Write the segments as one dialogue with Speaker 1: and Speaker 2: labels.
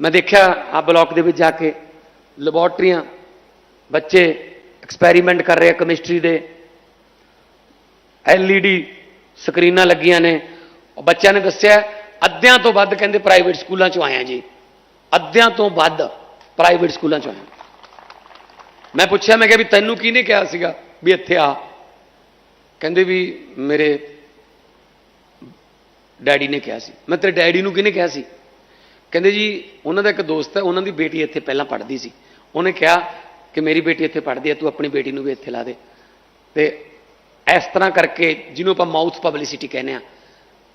Speaker 1: ਮੈਂ ਦੇਖਿਆ ਆ ਬਲਾਕ ਦੇ ਵਿੱਚ ਜਾ ਕੇ ਲੈਬੋਰਟਰੀਆਂ, ਬੱਚੇ ਐਕਸਪੈਰੀਮੈਂਟ ਕਰ ਰਹੇ ਆ ਕੈਮਿਸਟਰੀ ਦੇ। ਐਲਈਡੀ ਸਕਰੀਨਾਂ ਲੱਗੀਆਂ ਨੇ। ਬੱਚਿਆਂ ਨੇ ਦੱਸਿਆ, ਅੱਧਿਆਂ ਤੋਂ ਵੱਧ ਕਹਿੰਦੇ ਪ੍ਰਾਈਵੇਟ ਸਕੂਲਾਂ ਚੋਂ ਆਇਆ ਜੀ। ਅੱਧਿਆਂ ਤੋਂ ਵੱਧ ਪ੍ਰਾਈਵੇਟ ਸਕੂਲਾਂ ਚੋਂ ਆਇਆ। ਮੈਂ ਪੁੱਛਿਆ, ਮੈਂ ਕਿਹਾ ਵੀ ਤੈਨੂੰ ਕਿਹਨੇ ਕਿਹਾ ਸੀਗਾ ਵੀ ਇੱਥੇ ਆ। ਕਹਿੰਦੇ ਵੀ ਮੇਰੇ ਡੈਡੀ ਨੇ ਕਿਹਾ ਸੀ। ਮੈਂ ਤੇਰੇ ਡੈਡੀ ਨੂੰ ਕਿਹਨੇ ਕਿਹਾ ਸੀ? ਕਹਿੰਦੇ ਜੀ, ਉਹਨਾਂ ਦਾ ਇੱਕ ਦੋਸਤ ਹੈ, ਉਹਨਾਂ ਦੀ ਬੇਟੀ ਇੱਥੇ ਪਹਿਲਾਂ ਪੜ੍ਹਦੀ ਸੀ। ਉਹਨੇ ਕਿਹਾ ਕਿ ਮੇਰੀ ਬੇਟੀ ਇੱਥੇ ਪੜ੍ਹਦੀ ਹੈ, ਤੂੰ ਆਪਣੀ ਬੇਟੀ ਨੂੰ ਵੀ ਇੱਥੇ ਲਾ ਦੇ। ਤੇ ਇਸ ਤਰ੍ਹਾਂ ਕਰਕੇ ਜਿਹਨੂੰ ਆਪਾਂ ਮਾਊਥ ਪਬਲਿਸਿਟੀ ਕਹਿੰਦੇ ਆ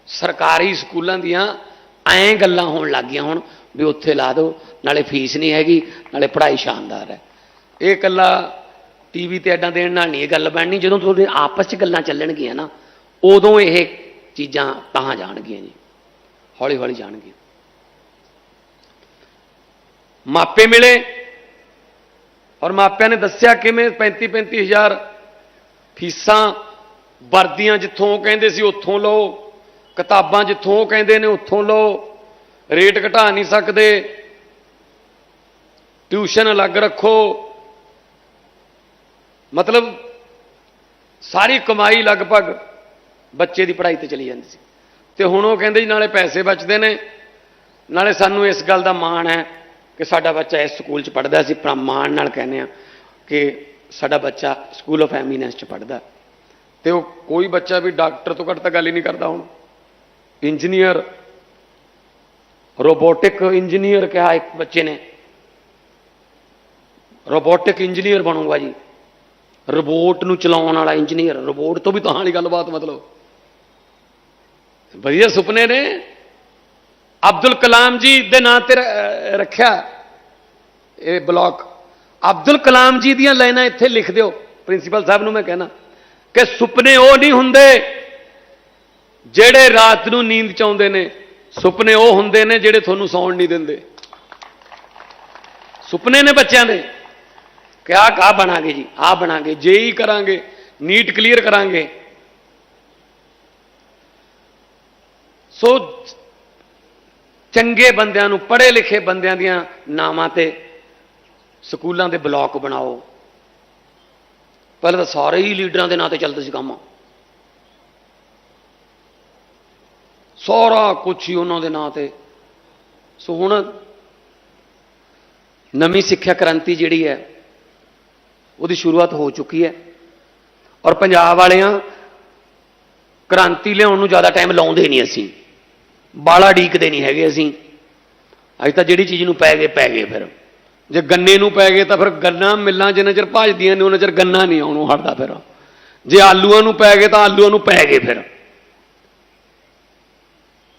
Speaker 1: ਸਰਕਾਰੀ ਸਕੂਲਾਂ ਦੀਆਂ ਐਂ ਗੱਲਾਂ ਹੋਣ ਲੱਗ ਗਈਆਂ ਹੁਣ ਵੀ ਉੱਥੇ ਲਾ ਦਿਓ ਨਾਲੇ ਫੀਸ ਨਹੀਂ ਹੈਗੀ, ਨਾਲੇ ਪੜ੍ਹਾਈ ਸ਼ਾਨਦਾਰ ਹੈ। ਇਹ ਇਕੱਲਾ ਟੀਵੀ ਤੇ ਐਡਾਂ ਦੇਣ ਨਾਲ ਨਹੀਂ ਇਹ ਗੱਲ ਬਣਨੀ, ਜਦੋਂ ਤੁਹਾਡੇ ਆਪਸ 'ਚ ਗੱਲਾਂ ਚੱਲਣਗੀਆਂ ਨਾ, ਉਦੋਂ ਇਹ ਚੀਜ਼ਾਂ ਤਾਂ ਜਾਣਗੀਆਂ ਜੀ ਹੌਲੀ ਹੌਲੀ ਜਾਣਗੀਆਂ। ਮਾਪੇ ਮਿਲੇ ਔਰ ਮਾਪਿਆਂ ਨੇ ਦੱਸਿਆ ਕਿਵੇਂ 35 35000 ਫੀਸਾਂ ਵਰਦੀਆਂ ਜਿੱਥੋਂ ਉਹ ਕਹਿੰਦੇ ਸੀ ਉੱਥੋਂ ਲਓ, ਕਿਤਾਬਾਂ ਜਿੱਥੋਂ ਉਹ ਕਹਿੰਦੇ ਨੇ ਉੱਥੋਂ ਲਓ, ਰੇਟ ਘਟਾ ਨਹੀਂ ਸਕਦੇ, ਟਿਊਸ਼ਨ ਅਲੱਗ ਰੱਖੋ। ਮਤਲਬ ਸਾਰੀ ਕਮਾਈ ਲਗਭਗ ਬੱਚੇ ਦੀ ਪੜ੍ਹਾਈ ਤੇ ਚਲੀ ਜਾਂਦੀ ਸੀ। ਤੇ ਹੁਣ ਉਹ ਕਹਿੰਦੇ ਜੀ ਨਾਲੇ ਪੈਸੇ ਬਚਦੇ ਨੇ, ਨਾਲੇ ਸਾਨੂੰ ਇਸ ਗੱਲ ਦਾ ਮਾਣ ਹੈ। ਕਿ ਸਾਡਾ ਬੱਚਾ ਇਸ ਸਕੂਲ 'ਚ ਪੜ੍ਹਦਾ ਸੀ ਆਪਣਾ ਮਾਣ ਨਾਲ ਕਹਿੰਦੇ ਆ ਕਿ ਸਾਡਾ ਬੱਚਾ ਸਕੂਲ ਆਫ ਐਮੀਨੈਂਸ 'ਚ ਪੜ੍ਹਦਾ। ਤੇ ਉਹ ਕੋਈ ਬੱਚਾ ਵੀ ਡਾਕਟਰ ਤੋਂ ਘੱਟ ਤਾਂ ਗੱਲ ਹੀ ਨਹੀਂ ਕਰਦਾ ਹੁਣ। ਇੰਜੀਨੀਅਰ ਰੋਬੋਟਿਕ ਇੰਜੀਨੀਅਰ ਕਿਹਾ ਇੱਕ ਬੱਚੇ ਨੇ। ਰੋਬੋਟਿਕ ਇੰਜੀਨੀਅਰ ਬਣੂਗਾ ਜੀ। ਰੋਬੋਟ ਨੂੰ ਚਲਾਉਣ ਵਾਲਾ ਇੰਜੀਨੀਅਰ ਰੋਬੋਟ ਤੋਂ ਵੀ ਤਾਂ ਵਾਲੀ ਗੱਲਬਾਤ ਮਤਲਬ। ਵਧੀਆ ਸੁਪਨੇ ਨੇ। ਅਬਦੁਲ ਕਲਾਮ ਜੀ ਦੇ ਨਾਂ ਤੇ ਰੱਖਿਆ ਇਹ ਬਲਾਕ। ਅਬਦੁਲ ਕਲਾਮ ਜੀ ਦੀਆਂ ਲਾਈਨਾਂ ਇੱਥੇ ਲਿਖ ਦਿਓ, ਪ੍ਰਿੰਸੀਪਲ ਸਾਹਿਬ ਨੂੰ ਮੈਂ ਕਹਿਣਾ ਕਿ ਸੁਪਨੇ ਉਹ ਨਹੀਂ ਹੁੰਦੇ ਜਿਹੜੇ ਰਾਤ ਨੂੰ ਨੀਂਦ ਚ ਆਉਂਦੇ ਨੇ। ਸੁਪਨੇ ਉਹ ਹੁੰਦੇ ਨੇ ਜਿਹੜੇ ਤੁਹਾਨੂੰ ਸੌਣ ਨਹੀਂ ਦਿੰਦੇ। ਸੁਪਨੇ ਨੇ ਬੱਚਿਆਂ ਦੇ ਕਿ ਆਹ ਕਾ ਬਣਾਂਗੇ ਜੀ, ਆਹ ਬਣਾਂਗੇ, ਜੇਈ ਕਰਾਂਗੇ, ਨੀਟ ਕਲੀਅਰ ਕਰਾਂਗੇ। ਸੋ ਚੰਗੇ ਬੰਦਿਆਂ ਨੂੰ ਪੜ੍ਹੇ ਲਿਖੇ ਬੰਦਿਆਂ ਦੀਆਂ ਨਾਵਾਂ ਤੇ ਸਕੂਲਾਂ ਦੇ ਬਲਾਕ ਬਣਾਓ। ਪਹਿਲਾਂ ਤਾਂ ਸਾਰੇ ਹੀ ਲੀਡਰਾਂ ਦੇ ਨਾਂ ਤੇ ਚੱਲਦੇ ਸੀ ਕੰਮ। ਸਾਰਾ ਕੁਝ ਹੀ ਉਹਨਾਂ ਦੇ ਨਾਂ ਤੇ। ਸੋ ਹੁਣ ਨਵੀਂ ਸਿੱਖਿਆ ਕ੍ਰਾਂਤੀ ਜਿਹੜੀ ਹੈ, ਉਹਦੀ ਸ਼ੁਰੂਆਤ ਹੋ ਚੁੱਕੀ ਹੈ। ਔਰ ਪੰਜਾਬ ਵਾਲਿਆਂ ਕ੍ਰਾਂਤੀ ਲਿਆਉਣ ਨੂੰ ਜ਼ਿਆਦਾ ਟਾਈਮ ਲਾਉਂਦੇ ਨਹੀਂ ਅਸੀਂ। ਬਾਲਾ ਢੀਕਦੇ ਨਹੀਂ ਹੈਗੇ ਅਸੀਂ। ਅੱਜ ਤਾਂ ਜਿਹੜੀ ਚੀਜ਼ ਨੂੰ ਪੈ ਗਏ ਪੈ ਗਏ ਫਿਰ। ਜੇ ਗੰਨੇ ਨੂੰ ਪੈ ਗਏ ਤਾਂ ਫਿਰ ਗੰਨਾ ਮਿੱਲਾਂ ਜਿੰਨਾ ਚਿਰ ਭਜਦੀਆਂ ਨੇ, ਉਹਨਾਂ ਚਿਰ ਗੰਨਾ ਨਹੀਂ ਆਉਣੋਂ ਹਟਦਾ ਫਿਰ। ਜੇ ਆਲੂਆਂ ਨੂੰ ਪੈ ਗਏ ਤਾਂ ਆਲੂਆਂ ਨੂੰ ਪੈ ਗਏ ਫਿਰ।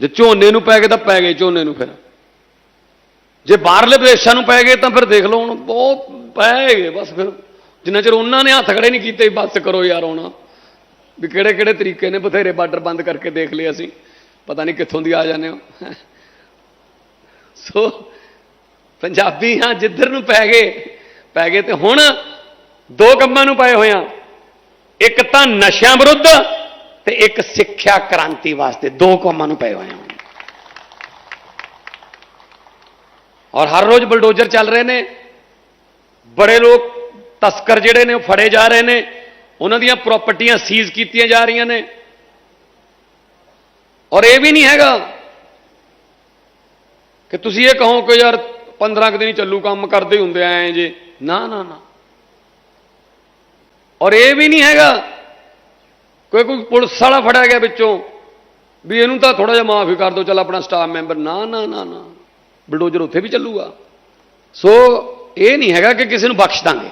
Speaker 1: ਜੇ ਝੋਨੇ ਨੂੰ ਪੈ ਗਏ ਤਾਂ ਪੈ ਗਏ ਝੋਨੇ ਨੂੰ ਫਿਰ। ਜੇ ਬਾਹਰਲੇ ਵਿਦੇਸ਼ਾਂ ਨੂੰ ਪੈ ਗਏ ਤਾਂ ਫਿਰ ਦੇਖ ਲਓ ਹੁਣ ਬਹੁਤ ਪੈ ਗਏ ਬਸ ਫਿਰ। ਜਿੰਨਾ ਚਿਰ ਉਹਨਾਂ ਨੇ ਹੱਥ ਖੜੇ ਨਹੀਂ ਕੀਤੇ, ਬਸ ਕਰੋ ਯਾਰ ਹੁਣ। ਵੀ ਕਿਹੜੇ ਕਿਹੜੇ ਤਰੀਕੇ ਨੇ ਬਥੇਰੇ ਬਾਰਡਰ ਬੰਦ ਕਰਕੇ ਦੇਖ ਲਏ ਅਸੀਂ। ਪਤਾ ਨਹੀਂ ਕਿੱਥੋਂ ਦੀ ਆ ਜਾਂਦੇ ਹੋ। ਸੋ ਪੰਜਾਬੀ ਹਾਂ ਜਿੱਧਰ ਨੂੰ ਪੈ ਗਏ ਪੈ ਗਏ ਤੇ ਹੁਣ ਦੋ ਕੰਮਾਂ ਨੂੰ ਪਏ ਹੋਏ ਆ ਇੱਕ ਤਾਂ ਨਸ਼ਿਆਂ ਵਿਰੁੱਧ ਤੇ ਇੱਕ ਸਿੱਖਿਆ ਕ੍ਰਾਂਤੀ ਵਾਸਤੇ ਦੋ ਕੰਮਾਂ ਨੂੰ ਪਏ ਹੋਏ ਆ ਔਰ ਹਰ ਰੋਜ਼ ਬਲਡੋਜ਼ਰ ਚੱਲ ਰਹੇ ਨੇ। ਬੜੇ ਲੋਕ ਤਸਕਰ ਜਿਹੜੇ ਨੇ ਉਹ ਫੜੇ ਜਾ ਰਹੇ ਨੇ। ਉਹਨਾਂ ਦੀਆਂ ਪ੍ਰਾਪਰਟੀਆਂ ਸੀਜ਼ ਕੀਤੀਆਂ ਜਾ ਰਹੀਆਂ ਨੇ। ਔਰ ਇਹ ਵੀ ਨਹੀਂ ਹੈਗਾ ਕਿ ਤੁਸੀਂ ਇਹ ਕਹੋ ਕਿ ਯਾਰ 15 ਕੁ ਦਿਨ ਹੀ ਚੱਲੂ, ਕੰਮ ਕਰਦੇ ਹੀ ਹੁੰਦੇ ਐ ਜੇ। ਨਾ ਨਾ ਨਾ। ਔਰ ਇਹ ਵੀ ਨਹੀਂ ਹੈਗਾ ਕੋਈ ਕੋਈ ਪੁਲਿਸ ਵਾਲਾ ਫੜਿਆ ਗਿਆ ਵਿੱਚੋਂ ਵੀ ਇਹਨੂੰ ਤਾਂ ਥੋੜਾ ਜਿਹਾ ਮਾਫੀ ਕਰ ਦਿਓ, ਚੱਲ ਆਪਣਾ ਸਟਾਫ ਮੈਂਬਰ ਨਾ ਨਾ ਨਾ ਨਾ। ਬਲਡੋਜ਼ਰ ਉੱਥੇ ਵੀ ਚੱਲੂਗਾ। ਸੋ ਇਹ ਨਹੀਂ ਹੈਗਾ ਕਿ ਕਿਸੇ ਨੂੰ ਬਖਸ਼ ਦਾਂਗੇ।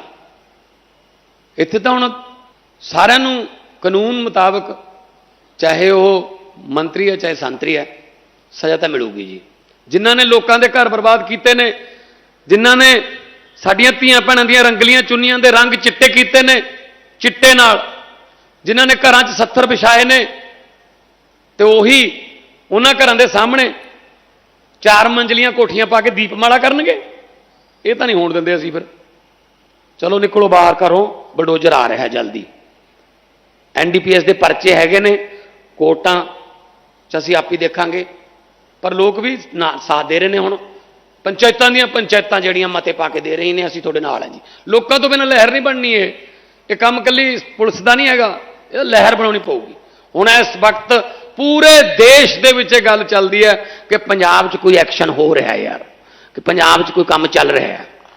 Speaker 1: ਇੱਥੇ ਤਾਂ ਹੁਣ ਸਾਰਿਆਂ ਨੂੰ ਕਾਨੂੰਨ ਮੁਤਾਬਕ ਚਾਹੇ ਉਹ ਮੰਤਰੀ ਹੈ, ਚਾਹੇ ਸੰਤਰੀ ਹੈ, ਸਜ਼ਾ ਤਾਂ ਮਿਲੂਗੀ ਜੀ। ਜਿਨ੍ਹਾਂ ਨੇ ਲੋਕਾਂ ਦੇ ਘਰ ਬਰਬਾਦ ਕੀਤੇ ਨੇ, ਜਿਨ੍ਹਾਂ ਨੇ ਸਾਡੀਆਂ ਧੀਆਂ ਭੈਣਾਂ ਦੀਆਂ ਰੰਗਲੀਆਂ ਚੁੰਨੀਆਂ ਦੇ ਰੰਗ ਚਿੱਟੇ ਕੀਤੇ ਨੇ, ਚਿੱਟੇ ਨਾਲ, ਜਿਨ੍ਹਾਂ ਨੇ ਘਰਾਂ 'ਚ ਸੱਥਰ ਵਿਛਾਏ ਨੇ, ਤੇ ਉਹੀ ਉਹਨਾਂ ਘਰਾਂ ਦੇ ਸਾਹਮਣੇ ਚਾਰ ਮੰਜ਼ਲੀਆਂ ਕੋਠੀਆਂ ਪਾ ਕੇ ਦੀਪਮਾਲਾ ਕਰਨਗੇ। ਇਹ ਤਾਂ ਨਹੀਂ ਹੋਣ ਦਿੰਦੇ ਅਸੀਂ ਫਿਰ। ਚਲੋ ਨਿਕਲੋ ਬਾਹਰ ਘਰੋਂ ਬਲਡੋਜ਼ਰ ਆ ਰਿਹਾ ਹੈ ਜਲਦੀ ਐਨਡੀਪੀਐਸ ਦੇ ਪਰਚੇ ਹੈਗੇ ਨੇ, ਕੋਟਾਂ ਚ ਅਸੀਂ ਆਪ ਹੀ ਦੇਖਾਂਗੇ। ਪਰ ਲੋਕ ਵੀ ਨਾ- ਸਾਥ ਦੇ ਰਹੇ ਨੇ ਹੁਣ। ਪੰਚਾਇਤਾਂ ਦੀਆਂ ਪੰਚਾਇਤਾਂ ਜਿਹੜੀਆਂ ਮਤੇ ਪਾ ਕੇ ਦੇ ਰਹੀ ਨੇ, ਅਸੀਂ ਤੁਹਾਡੇ ਨਾਲ ਹਾਂ ਜੀ। ਲੋਕਾਂ ਤੋਂ ਬਿਨਾਂ ਲਹਿਰ ਨਹੀਂ ਬਣਨੀ ਇਹ। ਇਹ ਕੰਮ ਕੱਲੀ ਪੁਲਿਸ ਦਾ ਨਹੀਂ ਹੈਗਾ। ਇਹ ਲਹਿਰ ਬਣਾਉਣੀ ਪਊਗੀ। ਹੁਣ ਇਸ ਵਕਤ ਪੂਰੇ ਦੇਸ਼ ਦੇ ਵਿੱਚ ਇਹ ਗੱਲ ਚੱਲਦੀ ਹੈ ਕਿ ਪੰਜਾਬ 'ਚ ਕੋਈ ਐਕਸ਼ਨ ਹੋ ਰਿਹਾ ਯਾਰ। ਕਿ ਪੰਜਾਬ 'ਚ ਕੋਈ ਕੰਮ ਚੱਲ ਰਿਹਾ ਹੈ।